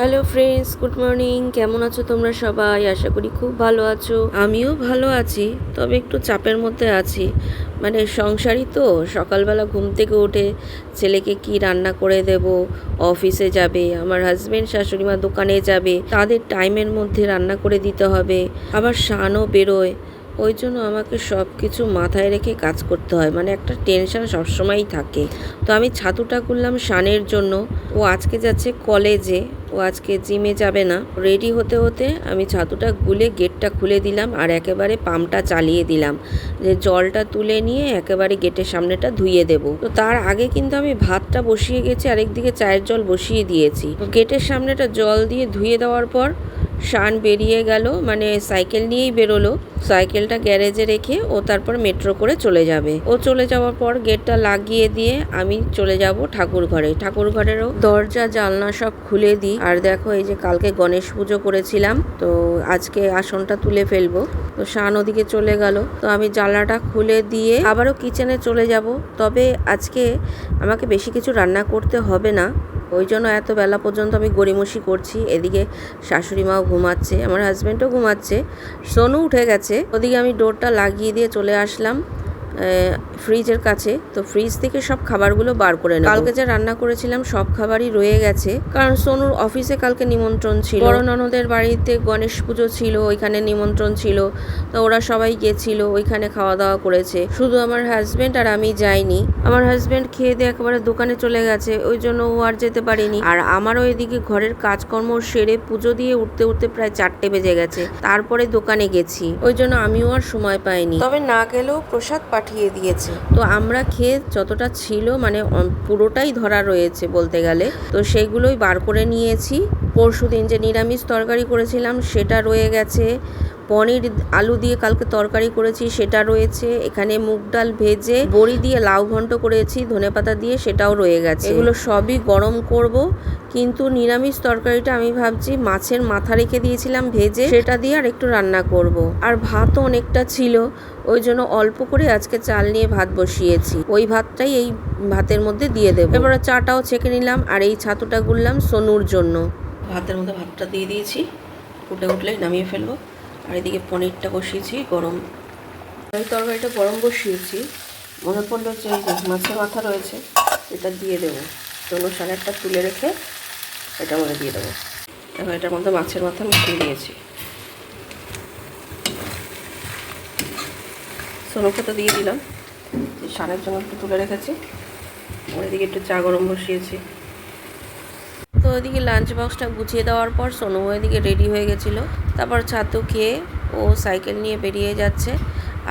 Hello friends, good morning. কেমন আছো তোমরা সবাই? আশা করি খুব ভালো আছো। আমিও ভালো আছি, তবে একটু চাপের মধ্যে আছি। মানে সংসারই তো, সকালবেলা ঘুম থেকে উঠে ছেলেকে কি রান্না করে দেব, অফিসে যাবে, আমার হাজবেন্ড শাশুড়ি মা দোকানে যাবে, তাদের টাইমের মধ্যে রান্না করে দিতে হবে। আবার শানও বেরোয় ওই জন্য আমাকে সব কিছু মাথায় রেখে কাজ করতে হয়। মানে একটা টেনশন সবসময়ই থাকে। তো আমি ছাতুটা করলাম শানের জন্য। ও আজকে যাচ্ছে কলেজে ও আজকে জিমে যাবে না। রেডি হতে হতে আমি ছাতুটা গুলে গেটটা খুলে দিলাম আর একেবারে পাম্পটা চালিয়ে দিলাম। যে জলটা তুলে নিয়ে একেবারে গেটের সামনেটা ধুয়ে দেব। তো তার আগে কিন্তু আমি ভাতটা বসিয়ে গেছি। আরেকদিকে চায়ের জল বসিয়ে দিয়েছি। গেটের সামনেটা জল দিয়ে ধুয়ে দেওয়ার পর শান বেরিয়ে গেল মানে সাইকেল নিয়েই বেরোলো। সাইকেলটা গ্যারেজে রেখে ও তারপর মেট্রো করে চলে যাবে। ও চলে যাওয়ার পর গেটটা লাগিয়ে দিয়ে আমি চলে যাব ঠাকুর ঘরে। ঠাকুর ঘরেরও দরজা, জানলা সব খুলে দিই। আর দেখো এই যে কালকে গণেশ পুজো করেছিলাম, তো আজকে আসনটা তুলে ফেলব। তো শান ওদিকে চলে গেল। তো আমি জানলাটা খুলে দিয়ে আবারও কিচেনে চলে যাব। তবে আজকে আমাকে বেশি কিছু রান্না করতে হবে না। ওই জন্য এত বেলা পর্যন্ত আমি গড়িমসি করছি। এদিকে শাশুড়ি মাও ঘুমাচ্ছে, আমার হাজব্যান্ডও ঘুমাচ্ছে। সোনু উঠে গেছে, ওদিকে আমি ডোরটা লাগিয়ে দিয়ে চলে আসলাম। ফ্রিজের কাছে, তো ফ্রিজ থেকে সব খাবারগুলো বার করে নেব। কালকে যা রান্না করেছিলাম, সব খাবারই রয়ে গেছে। কারণ সোনুর অফিসে কালকে নিমন্ত্রণ ছিল। বড় ননদের বাড়িতে গণেশ পুজো ছিল, ওইখানে নিমন্ত্রণ ছিল। তো ওরা সবাই গেছিল, ওইখানে খাওয়া দাওয়া করেছে। শুধু আমার হাজবেন্ড আর আমি যাইনি। আমার হাজবেন্ড খেয়ে দিয়ে একেবারে দোকানে চলে গেছে, ওই জন্য ও আর যেতে পারিনি। আর আমারও এদিকে ঘরের কাজকর্ম সেরে পুজো দিয়ে উঠতে উঠতে প্রায় চারটে বেজে গেছে। তারপরে দোকানে গেছি। ওই জন্য আমিও আর সময় পাইনি। তবে না গেলেও প্রসাদ পাঠিয়ে দিয়েছে। তো আমরা খেয়ে যতটা ছিল মানে পুরোটাই ধরা রয়েছে বলতে গেলে। তো সেগুলোই বার করে নিয়েছি। পরশু দিন যে নিরামিষ তরকারি করেছিলাম, সেটা রয়ে গেছে। পনির আলু দিয়ে কালকে তরকারি করেছি, সেটা রয়েছে। এখানে মুগ ডাল ভেজে বড়ি দিয়ে লাউ ঘন্ট করেছি ধনেপাতা দিয়ে সেটাও রয়ে গেছে। এগুলো সবই গরম করব, কিন্তু নিরামিষ তরকারিটা আমি ভাবছি মাছের মাথা রেখে দিয়েছিলাম ভেজে, সেটা দিয়ে আর একটু রান্না করব। আর ভাতও অনেকটা ছিল, ওই জন্য অল্প করে আজকে চাল নিয়ে ভাত বসিয়েছি। ওই ভাতটাই এই ভাতের মধ্যে দিয়ে দেবো। এবার চাটাও ছেঁকে নিলাম, আর এই ছাতুটা গুললাম সোনুর জন্য। ভাতের মধ্যে ভাতটা দিয়ে দিয়েছি, ফুটে উঠলেই নামিয়ে ফেলব। আর এদিকে পনিরটা বসিয়েছি, গরম এই তরকারিটা গরম বসিয়েছি। মনে পড়ল যে মাছের মাথা রয়েছে, এটা দিয়ে দেবো। সোনু সারেরটা তুলে রেখে এটা মধ্যে দিয়ে দেবো। এখন এটার মধ্যে মাছের মাথা মিশিয়ে দিয়েছি সোনুকে তো দিয়ে দিলাম। সারের জন্য একটু তুলে রেখেছি। আর এদিকে একটু চা গরম বসিয়েছি। তো ওইদিকে লাঞ্চ বক্সটা গুছিয়ে দেওয়ার পর সোনু ওইদিকে রেডি হয়ে গেছিল। তারপর ছাতু খেয়ে ও সাইকেল নিয়ে বেরিয়ে যাচ্ছে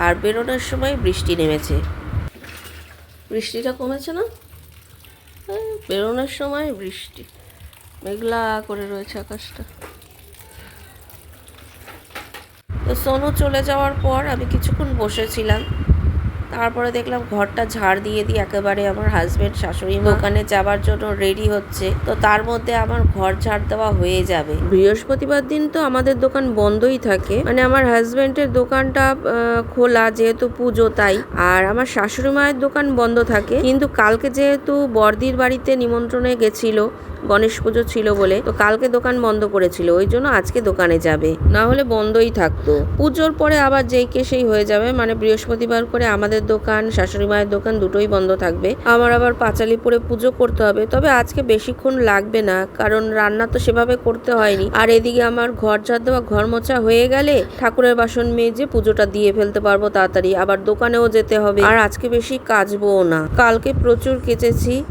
আর বেরোনোর সময় বৃষ্টি নেমেছে। বৃষ্টিটা কমেছে না? বেরোনোর সময় বৃষ্টি। মেঘলা করে রয়েছে আকাশটা। তো সোনু চলে যাওয়ার পর আমি কিছুক্ষণ বসেছিলাম। তারপরে দেখলাম ঘরটা ঝাড় দিয়ে দিয়ে একেবারে আমার হাজবেন্ড শাশুড়ি দোকানে যাবার জন্য রেডি হচ্ছে। তো তার মধ্যে আমার ঘর ঝাড় দেওয়া হয়ে যাবে। বৃহস্পতিবার দিন তো আমাদের দোকান বন্ধই থাকে। মানে আমার হাজবেন্ডের দোকানটা খোলা যেহেতু পুজো তাই। আর আমার শাশুড়ি মায়ের দোকান বন্ধ থাকে। কিন্তু কালকে যেহেতু বর্দির বাড়িতে নিমন্ত্রণে গেছিল গণেশ পুজো ছিল বলে তো কালকে দোকান বন্ধ করেছিল ওই জন্য আজকে দোকানে যাবে। না হলে বন্ধই থাকতো। পুজোর পরে আবার যেই কে সেই হয়ে যাবে মানে বৃহস্পতিবার করে আমাদের দোকান, শাশুড়ি মায়ের দোকান দুটোই বন্ধ থাকবে। আমার আবার পাঁচালি পরে পুজো করতে হবে, তবে আজকে বেশিক্ষণ লাগবে না, কারণ রান্না তো সেভাবে করতে হয়নি। আর এদিকে আমার ঘর ঝাড় দেওয়া, ঘর মোছা হয়ে গেলে ঠাকুরের বাসন মেজে পুজোটা দিয়ে ফেলতে পারব তাড়াতাড়ি, আবার দোকানেও যেতে হবে। আর আজকে বেশি কাচবও না। কালকে প্রচুর কেচেছি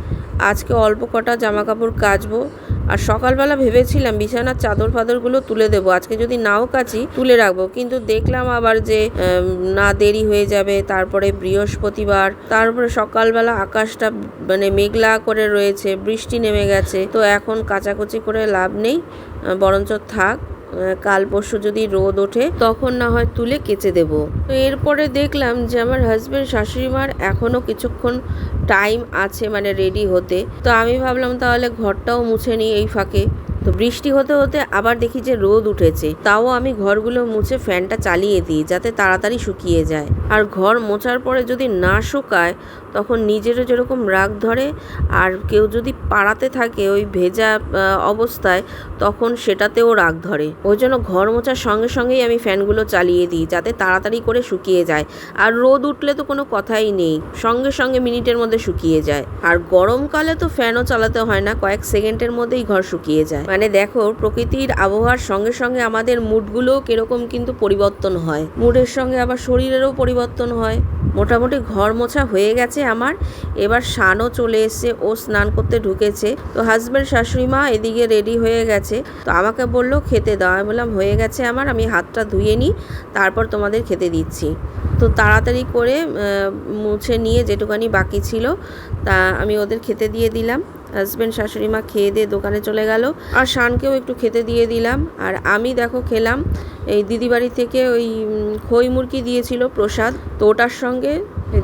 আজকে অল্প কটা জামা কাপড় কাচবো। আর সকালবেলা ভেবেছিলাম বিছানার চাদর ফাদরগুলো তুলে দেবো। আজকে যদি নাও কাচি, তুলে রাখব। কিন্তু দেখলাম আবার যে না দেরি হয়ে যাবে। তারপরে বৃহস্পতিবার, তারপরে সকালবেলা আকাশটা মানে মেঘলা করে রয়েছে, বৃষ্টি নেমে গেছে। তো এখন কাচাকুচি করে লাভ নেই বরঞ্চ থাক। কাল পরশু যদি রোদ ওঠে, তখন না হয় তুলে কেচে দেব। তো এরপরে দেখলাম যে আমার হাজব্যান্ড শাশুড়ি মার এখনও কিছুক্ষণ টাইম আছে মানে রেডি হতে। তো আমি ভাবলাম তাহলে ঘরটাও মুছে নিই এই ফাঁকে। তো বৃষ্টি হতে হতে আবার দেখি যে রোদ উঠেছে। তাও আমি ঘরগুলো মুছে ফ্যানটা চালিয়ে দিই যাতে তাড়াতাড়ি শুকিয়ে যায়। আর ঘর মোছার পরে যদি না শুকায়, তখন নিজেরও যেরকম রাগ ধরে, আর কেউ যদি পাড়াতে থাকে ওই ভেজা অবস্থায়, তখন সেটাতেও রাগ ধরে। ওই জন্য ঘর মোছার সঙ্গে সঙ্গেই আমি ফ্যানগুলো চালিয়ে দিই যাতে তাড়াতাড়ি করে শুকিয়ে যায়। আর রোদ উঠলে তো কোনো কথাই নেই, সঙ্গে সঙ্গে মিনিটের মধ্যে শুকিয়ে যায়। আর গরমকালে তো ফ্যানও চালাতে হয় না, কয়েক সেকেন্ডের মধ্যেই ঘর শুকিয়ে যায়। মানে দেখো, প্রকৃতির আবহাওয়ার সঙ্গে সঙ্গে আমাদের মুডগুলোও কীরকম কিন্তু পরিবর্তন হয়। মুডের সঙ্গে আবার শরীরেরও পরিবর্তন হয়। মোটামুটি ঘর মোছা হয়ে গেছে আমার। এবার শানও চলে এসছে, ও স্নান করতে ঢুকেছে। তো হাজব্যান্ড শাশুড়ি মা এদিকে রেডি হয়ে গেছে। তো আমাকে বলল, খেতে দাও। আমি বললাম, হয়ে গেছে আমার, আমি হাতটা ধুয়ে নিই, তারপর তোমাদের খেতে দিচ্ছি। তো তাড়াতাড়ি করে মুছে নিয়ে যেটুকানি বাকি ছিল, তা আমি ওদের খেতে দিয়ে দিলাম। হাজব্যান্ড শাশুড়ি মা খেয়ে দিয়ে দোকানে চলে গেল। আর শানকেও একটু খেতে দিয়ে দিলাম। আর আমি দেখো খেলাম, এই দিদি বাড়ি থেকে ওই খই মুরগি দিয়েছিল প্রসাদ। তো ওটার সঙ্গে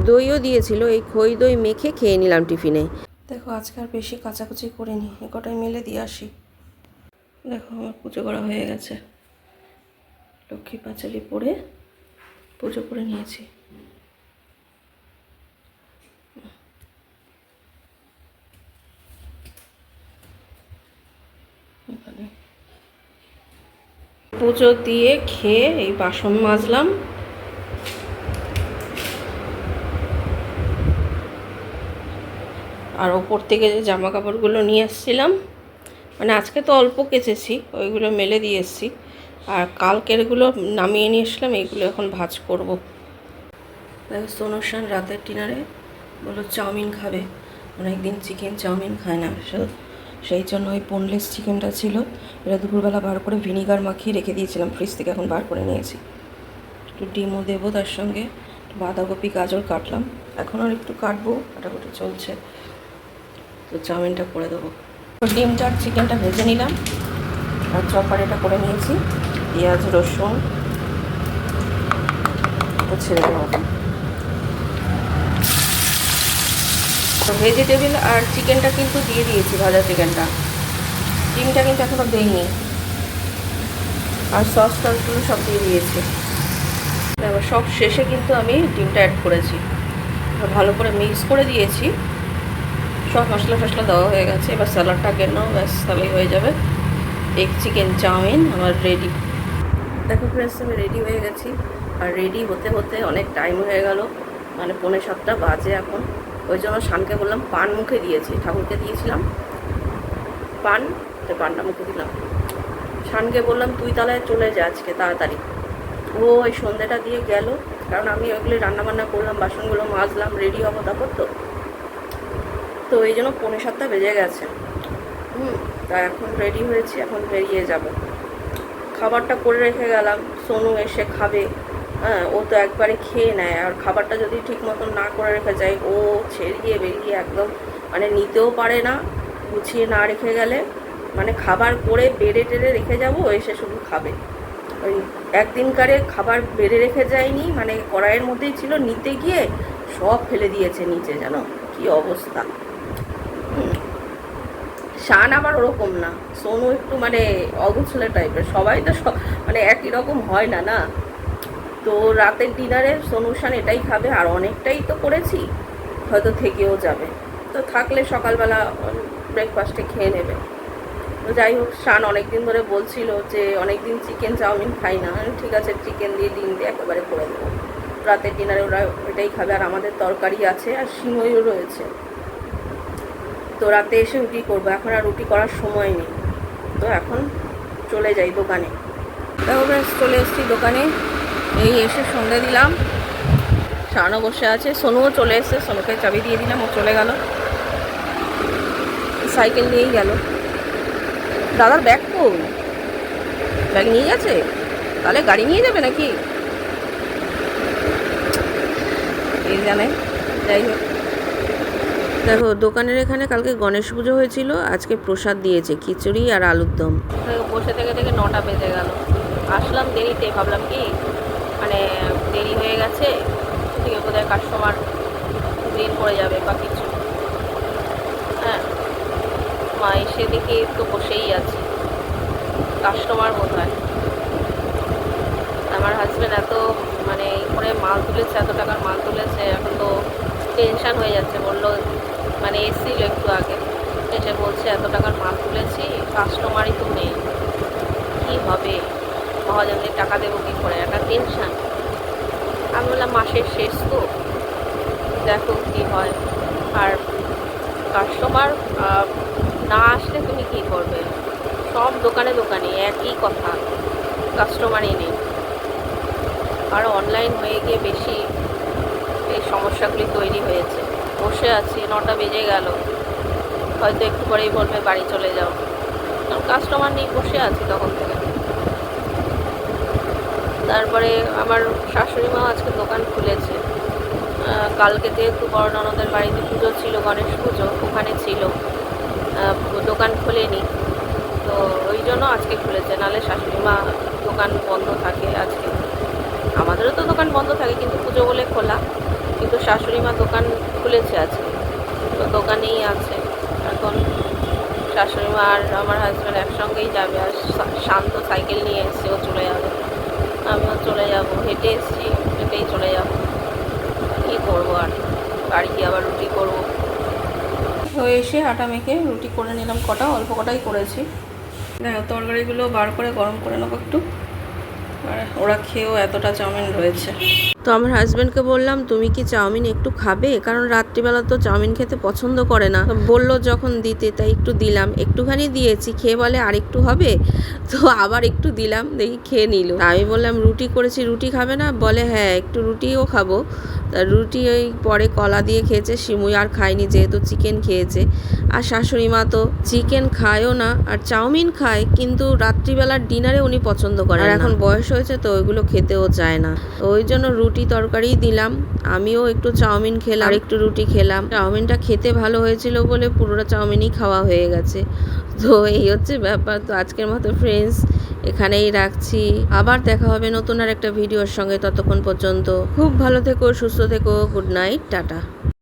দইও দিয়েছিল, এই খই দই মেখে খেয়ে নিলাম টিফিনে। দেখো, আজকে আর বেশি কাচাকুচি করে নি এ কটাই মেলে দিয়ে আসি। দেখো, আমার পুজো করা হয়ে গেছে। লক্ষ্মী পাঁচালি পরে পুজো করে নিয়েছি। পুজো দিয়ে খেয়ে এই বাসন মাজলাম। আর ওপর থেকে যে জামা কাপড়গুলো নিয়ে এসেছিলাম মানে আজকে তো অল্প কেচেছি, ওইগুলো মেলে দিয়ে এসেছি। আর কালকেরগুলো নামিয়ে নিয়ে এসলাম এইগুলো এখন ভাজ করব। দেখো, সোনসান রাতের ডিনারে বলল চাউমিন খাবে। অনেকদিন চিকেন চাউমিন খায় না সেই জন্য ওই বোনলেস চিকেনটা ছিল। এটা দুপুরবেলা বার করে ভিনিগার মাখিয়ে রেখে দিয়েছিলাম ফ্রিজ থেকে, এখন বার করে নিয়েছি। একটু ডিমও দেবো তার সঙ্গে বাঁধাকপি, গাজর কাটলাম। এখন আর একটু কাটবো কাটাকুটি চলছে। তো চাউমিনটা করে দেবো। ডিমটা আর চিকেনটা ভেজে নিলাম। আর চপার এটা করে নিয়েছি। পেঁয়াজ, রসুন ছেড়ে তো ভেজিটেবিল আর চিকেনটা কিন্তু দিয়ে দিয়েছি, ভাজা চিকেনটা ডিমটা কিন্তু এখনও দেইনি। আর সস টসগুলো সব দিয়ে দিয়েছি। তারপর সব শেষে কিন্তু আমি ডিমটা অ্যাড করেছি। ভালো করে মিক্স করে দিয়েছি। সব মশলা ফসলা দেওয়া হয়ে গেছে। এবার স্যালাডটা কেন ব্যাস, তাহলেই হয়ে যাবে। এগ চিকেন চাউমিন, আমার রেডি দেখো ফ্রেন্ডস আমি রেডি হয়ে গেছি। আর রেডি হতে হতে অনেক টাইম হয়ে গেল। মানে পৌনে সাতটা বাজে এখন। ওই জন্য শানকে বললাম, পান মুখে দিয়েছি। ঠাকুরকে দিয়েছিলাম। পান, তো পানটা মুখে দিলাম। শানকে বললাম, তুই তাহলে চলে যা আজকে তাড়াতাড়ি। ও ওই সন্ধ্যেটা দিয়ে গেল, কারণ আমি ওইগুলি রান্নাবান্না করলাম, বাসনগুলো মাজলাম রেডি হব তারপর তো। তো এই জন্য পৌনে সাতটা বেজে গেছে। হুম, তা এখন রেডি হয়েছি, এখন বেরিয়ে যাব। খাবারটা করে রেখে গেলাম, সোনু এসে খাবে। হ্যাঁ ও তো একবারে খেয়ে নেয়। আর খাবারটা যদি ঠিক মতন না করে রেখে যায়, ও ছেড়িয়ে বেরিয়ে একদম মানে নিতেও পারে না, গুছিয়ে না রেখে গেলে। মানে খাবার করে বেড়ে টেড়ে রেখে যাব এসে শুধু খাবে। ওই একদিনকারে খাবার বেড়ে রেখে যায়নি মানে কড়াইয়ের মধ্যেই ছিল, নিতে গিয়ে সব ফেলে দিয়েছে নিচে, জানো? কি অবস্থা। শান আবার ওরকম না। সোনু একটু মানে অগুছলে টাইপের সবাই তো সব- মানে একই রকম হয় না না? তো রাতের ডিনারে সোনু শান এটাই খাবে আর অনেকটাই তো করেছি হয়তো থেকেও যাবে। তো থাকলে সকালবেলা ব্রেকফাস্টে খেয়ে নেবে। তো যাই হোক শান অনেকদিন ধরে বলছিল যে অনেকদিন চিকেন চাউমিন খাই না ঠিক আছে চিকেন দিয়ে ডিম দিয়ে একেবারে করে দেবো রাতের ডিনারে ওরা এটাই খাবে আর আমাদের তরকারি আছে আর সিমইও রয়েছে। তো রাতে এসে রুটি করব এখন আর রুটি করার সময় নেই। তো এখন চলে যাই দোকানে। friends, চলে এসেছি দোকানে। এই এসে সন্ধ্যে দিলাম। শানও বসে আছে। সোনুও চলে এসছে। সোনুকে চাবি দিয়ে দিলাম। ও চলে গেল। সাইকেল নিয়েই গেল। দাদার ব্যাগ কই? ব্যাগ নিয়ে গেছে? তাহলে গাড়ি নিয়ে যাবে নাকি? এই জানে। যাই হোক। দেখো দোকানের এখানে কালকে গণেশ পুজো হয়েছিল। আজকে প্রসাদ দিয়েছে খিচুড়ি আর আলুর দম। বসে থেকে থেকে নটা বেজে গেল। আসলাম দেরিতে ভাবলাম কি মানে দেরি হয়ে গেছে থেকে বোধহয় কাস্টমার দিন পড়ে যাবে বা কিছু। হ্যাঁ মা এসে দেখি তো বসেই আছে। কাস্টমার বোধ হয় আমার হাজব্যান্ড এত মানে করে মাল তুলেছে, এত টাকার মাল তুলেছে, এখন তো টেনশান হয়ে যাচ্ছে। বলল মানে এসছিল একটু আগে। এসে বলছে, এত টাকার মাল তুলেছি কাস্টমারই তো নেই। কী হবে? মহাজনদের টাকা দেবো কী করে? একটা টেনশান আমি বললাম, মাসের শেষ তো? দেখো কী হয়। আর কাস্টমার না আসলে তুমি কী করবে? সব দোকানে দোকানে একই কথা। কাস্টমারই নেই। আর অনলাইন হয়ে গিয়ে বেশি এই সমস্যাগুলি তৈরি হয়েছে। বসে আছি, নটা বেজে গেল। হয়তো একটু পরেই বলবে, বাড়ি চলে যাও। কাস্টমার নেই, বসে আছি তখন থেকে। তারপরে আমার শাশুড়ি মা আজকে দোকান খুলেছে। কালকে যেহেতু বড় ননদের বাড়িতে পুজো ছিল, গণেশ পুজো, ওখানে ছিল। দোকান খোলেনি। তো ওই জন্য আজকে খুলেছে। নাহলে শাশুড়ি মা দোকান বন্ধ থাকে আজকে। আমাদেরও তো দোকান বন্ধ থাকে, কিন্তু পুজো বলে খোলা। কিন্তু শাশুড়ি মা দোকান খুলেছে আজকে। তো দোকানেই আছে। এখন শাশুড়ি মা আর আমার হাজব্যান্ড একসঙ্গেই যাবে। আর শান্ত সাইকেল নিয়ে এসছে ও চলে যাবে। আমিও চলে যাব, হেঁটে এসছি, হেঁটেই চলে যাব। কী করব আর? বাড়ি গিয়ে আবার রুটি করব। হয়ে এসে আটা মেখে রুটি করে নিলাম কটা, অল্প কটাই করেছি। দেখো, তরকারিগুলো বার করে গরম করে নেব একটু। আর ওরা খেয়েও এতটা চাউমিন রয়েছে। তো আমার হাজব্যান্ডকে বললাম তুমি কি চাউমিন একটু খাবে? কারণ রাত্রিবেলা তো চাউমিন খেতে পছন্দ করে না। বলল যখন দিতে তাই একটু দিলাম। একটুখানি দিয়েছি খেয়ে বলে আর একটু হবে? তো আবার একটু দিলাম দেখি খেয়ে নিল। আমি বললাম রুটি করেছি রুটি খাবে না? বলে হ্যাঁ একটু রুটিও খাব। তা রুটি ওই পরে কলা দিয়ে খেয়েছে সিমুই আর খায়নি যেহেতু চিকেন খেয়েছে। আর শাশুড়ি মা তো চিকেন খায়ও না আর চাউমিন খায় কিন্তু রাত্রিবেলার ডিনারে উনি পছন্দ করেন আর এখন বয়স হয়েছে তো ওইগুলো খেতেও চায় না। ওই জন্য রুটি তরকারি দিলাম। আমিও একটু চাউমিন খেলাম, আর একটু রুটি খেলাম। চাউমিনটা খেতে ভালো হয়েছিল বলে পুরোটা চাউমিনই খাওয়া হয়ে গেছে। তো এই হচ্ছে ব্যাপার। তো আজকের মতো ফ্রেন্ডস এখানেই রাখছি। আবার দেখা হবে নতুন আর একটা ভিডিওর সঙ্গে ততক্ষণ পর্যন্ত। খুব ভালো থেকো, সুস্থ থেকো গুড নাইট টাটা।